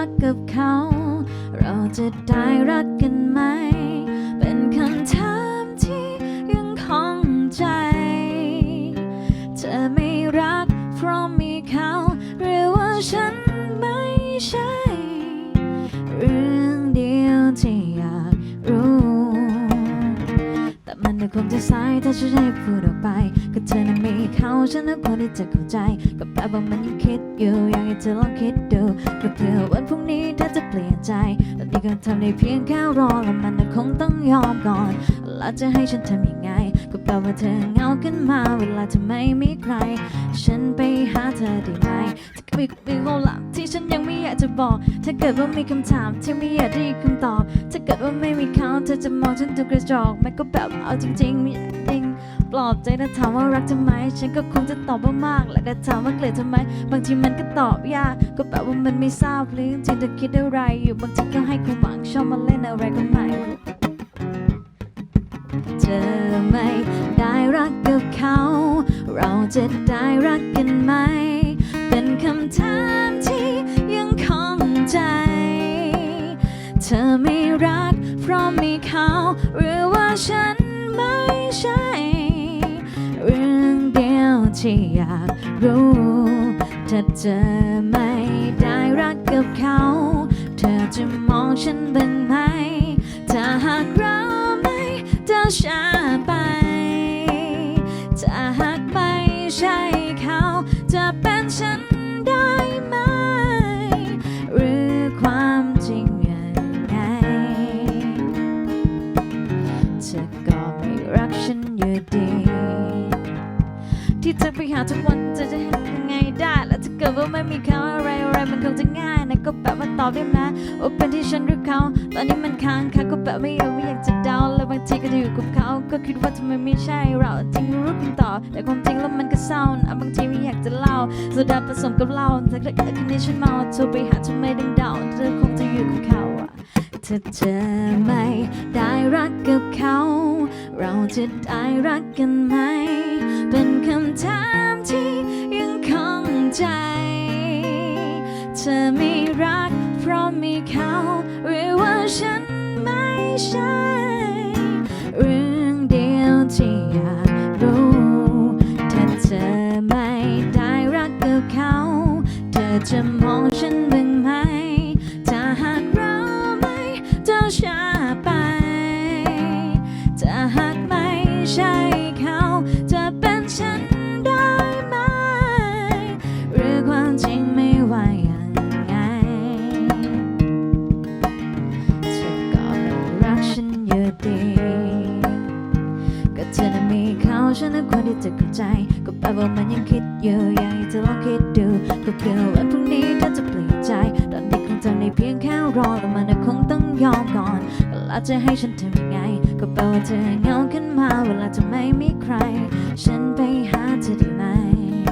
ักกับเขา เราจะได้รักกันไหม งจะสายถ้าฉันให้พูดออกไป ก็เธอนั้นมีเขาฉันนั้นควรที่จะเข้าใจ ก็แปลว่ามันยังคิดอยู่อยากให้เธอลองคิดดูก็เพื่อวันพรุ่งนี้เธอจะเปลี่ยนใจตอนนี้ก็ทำได้เพียงแค่รอแล้วมันก็คงต้องยอมก่อนแล้วจะให้ฉันทำยังไง ก็แปลว่าเธอเหงาขึ้นมาเวลาเธอไม่มีใคร ฉันไปหาเธอได้ไหมถ้าเกิดมีความลับที่ฉันยัง จะบอก ถ้าเกิดว่ามีคำถามที่ไม่อยากได้คำตอบ ถ้าเกิดว่าไม่มีเขาเธอจะมองฉันตัวกระจอกมันก็แบบเอาจริงๆไม่จริงปลอบใจถ้าถามว่ารักทำไม ฉันก็คงจะตอบว่ามากและถ้าถามว่าเกลียดทำไม บางทีมันก็ตอบยาก ก็แบบว่ามันไม่ทราบหรือจริงๆเธอคิดอะไรอยู่บางทีก็ให้ความหวังชอบมาเล่นอะไรก็ไม่เธอไม่ได้รักกับเขา เราจะได้รักกันไหม เป็นคำถาม เขา หรือว่าฉันไม่ใช่ เรื่องเดียวที่อยากรู้ถ้าเธอไม่ได้รักกับเขา เธอจะมองฉันบ้างไหม ถ้าหากเราไม่เดินช้าไป ถ้าหากไม่ใช่ กฉันอยู่ดี ที่เธอไปหาทุกวันเธอจะเห็นยังไงได้ แล้วถ้าเกิดว่าไม่มีเขาอะไรอะไรมันคงจะง่ายนะก็แบบว่าตอบได้ไหมว่าเป็นที่ฉันหรือเขาตอนนี้มันค้างค่ะก็แบบไม่อยากไม่อยากจะเดาแล้วบางทีก็จะอยู่กับเขา ก็คิดว่าทำไมไม่ใช่เราจริงรู้คำตอบแต่ความจริงแล้วมันก็เศร้านะบางทีไม่อยากจะเล่าโซดาผสมกับเหล้าแต่ก็แต่คืนนี้ฉันเมาโทรไปหาทำไมดังเดาเธอคงจะอยู่กับเขาอะ ถ้าเธอไม่ได้รักกับเขา เราจะได้รักกันไหม เป็นคำถามที่ยังคงใจ เธอไม่รักเพราะมีเขา หรือว่าฉันไม่ใช่ เรื่องเดียวที่อยากรู้ถ้าเธอไม่ได้รักกับเขา เธอจะมองฉันบ้างไหม ช้าไปถ้าหากไม่ใช่เขาจะเป็นฉันได้ไหม หรือความจริงไม่ว่ายังไงเธอก็ไม่รักฉันอยู่ดีก็เธอนั้นมีเขาฉันนั้นควรที่จะเข้าใจ ก็แปลว่ามันยังคิดอยู่อยากให้เธอลองคิดดู ก็เพื่อวันพรุ่งนี้เธอจะเปลี่ยนใจ ตอนนี้คงทำได้เพียงแค่รอแต่มันก็คง ยอมก่อนก็แล้วจะให้ฉันทำยังไง ก็แปลว่าเธอเหงาขึ้นมา เวลาเธอไม่มีใคร ฉันไปหาเธอได้ไหม